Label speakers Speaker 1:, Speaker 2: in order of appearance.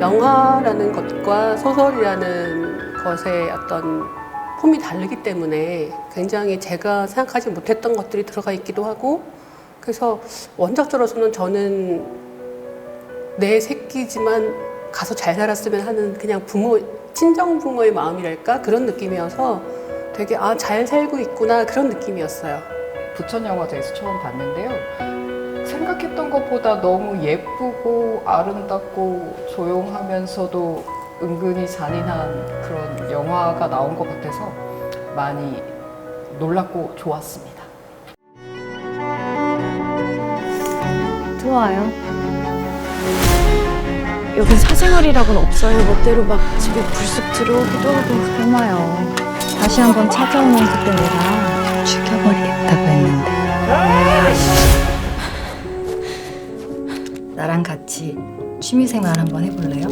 Speaker 1: 영화라는 것과 소설이라는 것의 어떤 폼이 다르기 때문에 굉장히 제가 생각하지 못했던 것들이 들어가 있기도 하고 그래서 원작자로서는 저는 내 새끼지만 가서 잘 살았으면 하는 그냥 부모 친정 부모의 마음이랄까 그런 느낌이어서 되게 아 잘 살고 있구나 그런 느낌이었어요.
Speaker 2: 부천 영화제에서 처음 봤는데요. 생각했던 것보다 너무 예쁘고 아름답고 조용하면서도 은근히 잔인한 그런 영화가 나온 것 같아서 많이 놀랐고 좋았습니다.
Speaker 3: 좋아요. 여긴 사생활이라고는 없어요. 멋대로 막 집에 불쑥 들어오기도 하고 그러나요. 다시 한번 찾아오면 그때 내가 죽여버리겠다고 했는데. 나랑 같이 취미생활 한번 해볼래요?